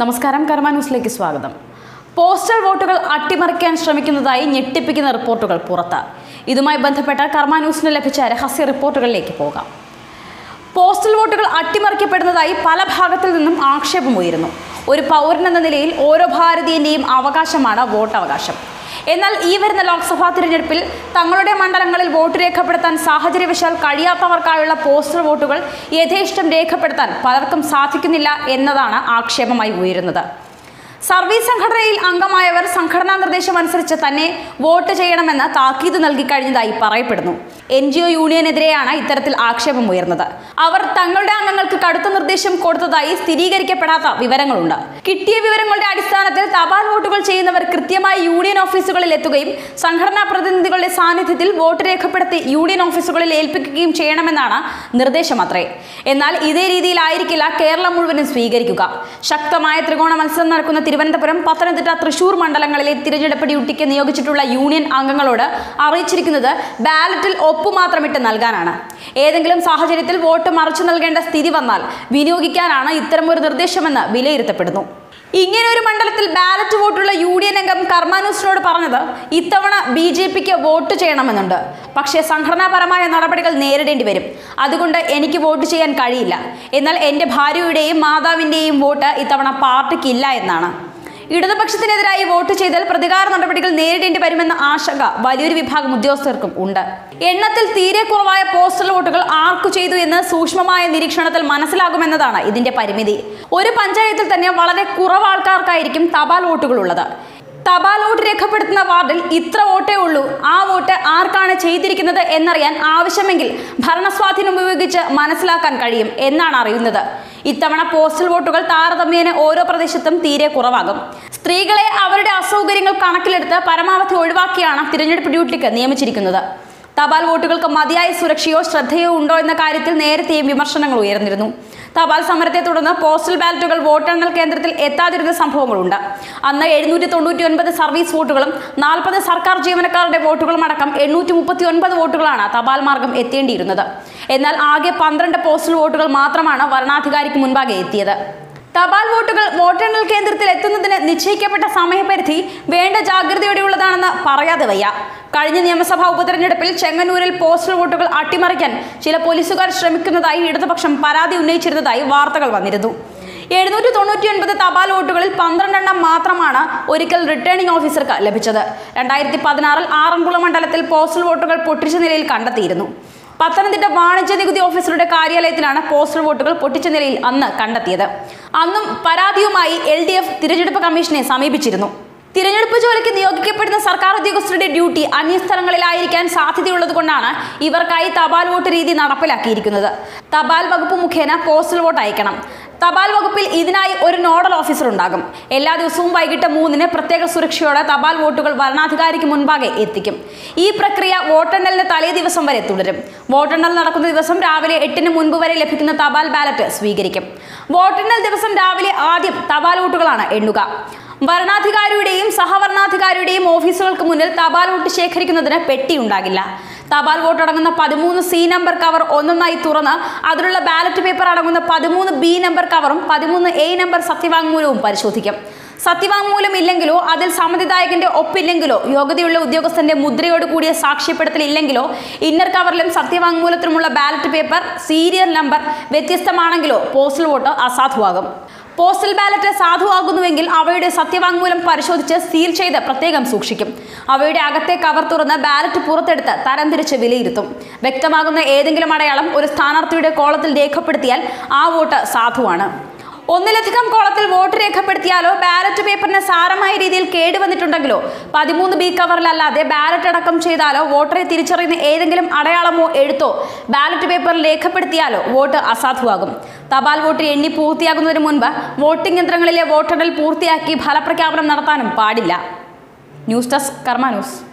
നമസ്കാരം കർമ്മ ന്യൂസിലേക്ക് സ്വാഗതം. പോസ്റ്റൽ വോട്ടുകൾ അട്ടിമറിക്കാൻ ശ്രമിക്കുന്നതായി ഞെട്ടിപ്പിക്കുന്ന റിപ്പോർട്ടുകൾ പുറത്ത്. ഇതുമായി ബന്ധപ്പെട്ട കർമ്മ ന്യൂസിന് ലഭിച്ച രഹസ്യ റിപ്പോർട്ടുകളിലേക്ക് പോകാം. പോസ്റ്റൽ വോട്ടുകൾ അട്ടിമറിക്കപ്പെടുന്നതായി പല ഭാഗത്തിൽ നിന്നും ആക്ഷേപമുയരുന്നു. ഒരു പൗരൻ എന്ന നിലയിൽ ഓരോ ഭാരതീയന്റെയും അവകാശമാണ് വോട്ടവകാശം. എന്നാൽ ഈ വരുന്ന ലോക്സഭാ തിരഞ്ഞെടുപ്പിൽ തങ്ങളുടെ മണ്ഡലങ്ങളിൽ വോട്ട് രേഖപ്പെടുത്താൻ സാഹചര്യവശാൽ കഴിയാത്തവർക്കായുള്ള പോസ്റ്റർ വോട്ടുകൾ യഥേഷ്ടം രേഖപ്പെടുത്താൻ പലർക്കും സാധിക്കുന്നില്ല എന്നതാണ് ആക്ഷേപമായി ഉയരുന്നത്. സർവീസ് സംഘടനയിൽ അംഗമായവർ സംഘടനാ നിർദ്ദേശം അനുസരിച്ച് തന്നെ വോട്ട് ചെയ്യണമെന്ന് താക്കീത് നൽകി കഴിഞ്ഞതായി പറയപ്പെടുന്നു. എൻ ജി ഒ യൂണിയനെതിരെയാണ് ഇത്തരത്തിൽ ആക്ഷേപം ഉയർന്നത്. അവർ തങ്ങളുടെ അംഗങ്ങൾക്ക് കടുത്ത നിർദ്ദേശം കൊടുത്തതായി സ്ഥിരീകരിക്കപ്പെടാത്ത വിവരങ്ങളുണ്ട്. കിട്ടിയ വിവരങ്ങളുടെ അടിസ്ഥാനത്തിൽ തപാൽ വോട്ടുകൾ ചെയ്യുന്നവർ കൃത്യമായി യൂണിയൻ ഓഫീസുകളിൽ എത്തുകയും സംഘടനാ പ്രതിനിധികളുടെ സാന്നിധ്യത്തിൽ വോട്ട് രേഖപ്പെടുത്തി യൂണിയൻ ഓഫീസുകളിൽ ഏൽപ്പിക്കുകയും ചെയ്യണമെന്നാണ് നിർദ്ദേശമത്രേ. എന്നാൽ ഇതേ രീതിയിലായിരിക്കില്ല കേരളം മുഴുവനും സ്വീകരിക്കുക. ശക്തമായ ത്രികോണ മത്സരം നടക്കുന്ന തിരുവനന്തപുരം പത്തനംതിട്ട തൃശൂർ മണ്ഡലങ്ങളിലെ തിരഞ്ഞെടുപ്പ് ഡ്യൂട്ടിക്ക് നിയോഗിച്ചിട്ടുള്ള യൂണിയൻ അംഗങ്ങളോട് അറിയിച്ചിരിക്കുന്നത് ബാലറ്റിൽ ഒപ്പ് മാത്രമിട്ട് നൽകാനാണ്. ഏതെങ്കിലും സാഹചര്യത്തിൽ വോട്ട് മറിച്ചു നൽകേണ്ട സ്ഥിതി വന്നാൽ വിനിയോഗിക്കാനാണ് ഇത്തരമൊരു നിർദ്ദേശമെന്ന് വിലയിരുത്തപ്പെടുന്നു. ഇങ്ങനെ ഒരു മണ്ഡലത്തിൽ ബാലറ്റ് വോട്ടുള്ള യു ഡി എൻ അംഗം കർമാനൂസിനോട് പറഞ്ഞത് ഇത്തവണ ബി ജെ പിക്ക് വോട്ട് ചെയ്യണമെന്നുണ്ട്. പക്ഷേ സംഘടനാപരമായ നടപടികൾ നേരിടേണ്ടി വരും. അതുകൊണ്ട് എനിക്ക് വോട്ട് ചെയ്യാൻ കഴിയില്ല. എന്നാൽ എന്റെ ഭാര്യയുടെയും മാതാവിന്റെയും വോട്ട് ഇത്തവണ പാർട്ടിക്കില്ല എന്നാണ്. ഇടതുപക്ഷത്തിനെതിരായി വോട്ട് ചെയ്താൽ പ്രതികാര നടപടികൾ നേരിടേണ്ടി വരുമെന്ന ആശങ്ക വലിയൊരു വിഭാഗം ഉദ്യോഗസ്ഥർക്കും ഉണ്ട്. എണ്ണത്തിൽ തീരെ കുറവായ പോസ്റ്റൽ വോട്ടുകൾ ആർക്കു ചെയ്തു എന്ന് സൂക്ഷ്മമായ നിരീക്ഷണത്തിൽ മനസ്സിലാകുമെന്നതാണ് ഇതിന്റെ പരിമിതി. ഒരു പഞ്ചായത്തിൽ തന്നെ വളരെ കുറവ് ആൾക്കാർക്കായിരിക്കും തപാൽ വോട്ടുകൾ ഉള്ളത് തപാൽ വോട്ട് രേഖപ്പെടുത്തുന്ന വാർഡിൽ ഇത്ര വോട്ടേ ഉള്ളൂ. ആ വോട്ട് ആർക്കാണ് ചെയ്തിരിക്കുന്നത് എന്നറിയാൻ ആവശ്യമെങ്കിൽ ഭരണസ്വാധീനം ഉപയോഗിച്ച് മനസ്സിലാക്കാൻ കഴിയും എന്നാണ് അറിയുന്നത്. ഇത്തവണ പോസ്റ്റൽ വോട്ടുകൾ താരതമ്യേന ഓരോ പ്രദേശത്തും തീരെ കുറവാകും. സ്ത്രീകളെ അവരുടെ അസൗകര്യങ്ങൾ കണക്കിലെടുത്ത് പരമാവധി ഒഴിവാക്കിയാണ് തിരഞ്ഞെടുപ്പ് ഡ്യൂട്ടിക്ക് നിയമിച്ചിരിക്കുന്നത്. തപാൽ വോട്ടുകൾക്ക് മതിയായ സുരക്ഷയോ ശ്രദ്ധയോ ഉണ്ടോ എന്ന കാര്യത്തിൽ നേരത്തെയും വിമർശനങ്ങൾ ഉയർന്നിരുന്നു. തപാൽ സമരത്തെ തുടർന്ന് പോസ്റ്റൽ ബാലറ്റുകൾ വോട്ടെണ്ണൽ കേന്ദ്രത്തിൽ എത്താതിരുന്ന സംഭവങ്ങളുണ്ട്. അന്ന് എഴുന്നൂറ്റി തൊണ്ണൂറ്റി ഒൻപത് സർവീസ് വോട്ടുകളും നാൽപ്പത് സർക്കാർ ജീവനക്കാരുടെ വോട്ടുകളും അടക്കം എണ്ണൂറ്റി മുപ്പത്തി ഒൻപത് വോട്ടുകളാണ് തപാൽ മാർഗം എത്തേണ്ടിയിരുന്നത്. എന്നാൽ ആകെ പന്ത്രണ്ട് പോസ്റ്റൽ വോട്ടുകൾ മാത്രമാണ് വരണാധികാരിക്ക് മുൻപാകെ എത്തിയത്. തപാൽ വോട്ടുകൾ വോട്ടെണ്ണൽ കേന്ദ്രത്തിൽ എത്തുന്നതിന് നിശ്ചയിക്കപ്പെട്ട സമയപരിധി വേണ്ട ജാഗ്രതയോടെയുള്ളതാണെന്ന് പറയാതെ വയ്യ. കഴിഞ്ഞ നിയമസഭാ ഉപതെരഞ്ഞെടുപ്പിൽ ചെങ്ങന്നൂരിൽ പോസ്റ്റൽ വോട്ടുകൾ അട്ടിമറിക്കാൻ ചില പോലീസുകാർ ശ്രമിക്കുന്നതായി ഇടതുപക്ഷം പരാതി ഉന്നയിച്ചിരുന്നതായി വാർത്തകൾ വന്നിരുന്നു. എഴുന്നൂറ്റി തൊണ്ണൂറ്റി ഒൻപത് തപാൽ വോട്ടുകളിൽ പന്ത്രണ്ടെണ്ണം മാത്രമാണ് ഒരിക്കൽ റിട്ടേണിംഗ് ഓഫീസർക്ക് ലഭിച്ചത്. രണ്ടായിരത്തി പതിനാറിൽ ആറന്മുള മണ്ഡലത്തിൽ പോസ്റ്റൽ വോട്ടുകൾ പൊട്ടിച്ച നിലയിൽ കണ്ടെത്തിയിരുന്നു. പത്തനംതിട്ട വാണിജ്യ നികുതി ഓഫീസറുടെ കാര്യാലയത്തിലാണ് പോസ്റ്റൽ വോട്ടുകൾ പൊട്ടിച്ച നിലയിൽ അന്ന് കണ്ടെത്തിയത്. അന്നും പരാതിയുമായി എൽ ഡി എഫ് തിരഞ്ഞെടുപ്പ് കമ്മീഷനെ സമീപിച്ചിരുന്നു. തിരഞ്ഞെടുപ്പ് ജോലിക്ക് നിയോഗിക്കപ്പെടുന്ന സർക്കാർ ഉദ്യോഗസ്ഥരുടെ ഡ്യൂട്ടി അന്യസ്ഥലങ്ങളിലായിരിക്കാൻ സാധ്യതയുള്ളത് കൊണ്ടാണ് ഇവർക്കായി തപാൽ വോട്ട് രീതി നടപ്പിലാക്കിയിരിക്കുന്നത്. തപാൽ വകുപ്പ് മുഖേന പോസ്റ്റൽ വോട്ട് അയക്കണം. തപാൽ വകുപ്പിൽ ഇതിനായി ഒരു നോഡൽ ഓഫീസർ ഉണ്ടാകും. എല്ലാ ദിവസവും വൈകിട്ട് മൂന്നിന് പ്രത്യേക സുരക്ഷയോടെ തപാൽ വോട്ടുകൾ വരണാധികാരിക്ക് മുൻപാകെ എത്തിക്കും. ഈ പ്രക്രിയ വോട്ടെണ്ണലിന് തലേ ദിവസം വരെ തുടരും. വോട്ടെണ്ണൽ നടക്കുന്ന ദിവസം രാവിലെ എട്ടിന് മുൻപ് വരെ ലഭിക്കുന്ന തപാൽ ബാലറ്റ് സ്വീകരിക്കും. വോട്ടെണ്ണൽ ദിവസം രാവിലെ ആദ്യം തപാൽ വോട്ടുകളാണ് എണ്ണുക. വരണാധികാരിയുടെയും സഹവരണാധികാരിയുടെയും ഓഫീസുകൾക്ക് മുന്നിൽ തപാൽ വോട്ട് ശേഖരിക്കുന്നതിന് പെട്ടി ഉണ്ടാകില്ല തപാൽ വോട്ട് അടങ്ങുന്ന പതിമൂന്ന് സി നമ്പർ കവർ ഒന്നൊന്നായി തുറന്ന് അതിലുള്ള ബാലറ്റ് പേപ്പർ അടങ്ങുന്ന പതിമൂന്ന് ബി നമ്പർ കവറും പതിമൂന്ന് എ നമ്പർ സത്യവാങ്മൂലവും പരിശോധിക്കും. സത്യവാങ്മൂലം ഇല്ലെങ്കിലോ അതിൽ സമ്മതിദായകന്റെ ഒപ്പില്ലെങ്കിലോ യോഗ്യതയുള്ള ഉദ്യോഗസ്ഥന്റെ മുദ്രയോട് കൂടിയ സാക്ഷ്യപ്പെടുത്തൽ ഇല്ലെങ്കിലോ ഇന്നർ കവറിലും സത്യവാങ്മൂലത്തിലുമുള്ള ബാലറ്റ് പേപ്പർ സീരിയൽ നമ്പർ വ്യത്യസ്തമാണെങ്കിലോ പോസ്റ്റൽ വോട്ട് അസാധുവാകും. പോസ്റ്റൽ ബാലറ്റ് സാധുവാകുന്നുവെങ്കിൽ അവയുടെ സത്യവാങ്മൂലം പരിശോധിച്ച് സീൽ ചെയ്ത് പ്രത്യേകം സൂക്ഷിക്കും. അവയുടെ അകത്തെ കവർ തുറന്ന് ബാലറ്റ് പുറത്തെടുത്ത് തരംതിരിച്ച് വിലയിരുത്തും. വ്യക്തമാകുന്ന ഏതെങ്കിലും അടയാളം ഒരു സ്ഥാനാർത്ഥിയുടെ കോളത്തിൽ രേഖപ്പെടുത്തിയാൽ ആ വോട്ട് സാധുവാണ്. ഒന്നിലധികം കോളത്തിൽ വോട്ട് രേഖപ്പെടുത്തിയാലോ ബാലറ്റ് പേപ്പറിന് സാരമായ രീതിയിൽ കേടുവന്നിട്ടുണ്ടെങ്കിലോ പതിമൂന്ന് ബി കവറിലല്ലാതെ ബാലറ്റ് അടക്കം ചെയ്താലോ വോട്ടറെ തിരിച്ചറിയുന്ന ഏതെങ്കിലും അടയാളമോ എഴുത്തോ ബാലറ്റ് പേപ്പറിൽ രേഖപ്പെടുത്തിയാലോ വോട്ട് അസാധുവാകും. തപാൽ വോട്ട് എണ്ണി പൂർത്തിയാകുന്നതിന് മുൻപ് വോട്ടിംഗ് യന്ത്രങ്ങളിലെ വോട്ടെണ്ണൽ പൂർത്തിയാക്കി ഫലപ്രഖ്യാപനം നടത്താനും പാടില്ല. ന്യൂസ് ഡെസ്ക് കർമ്മ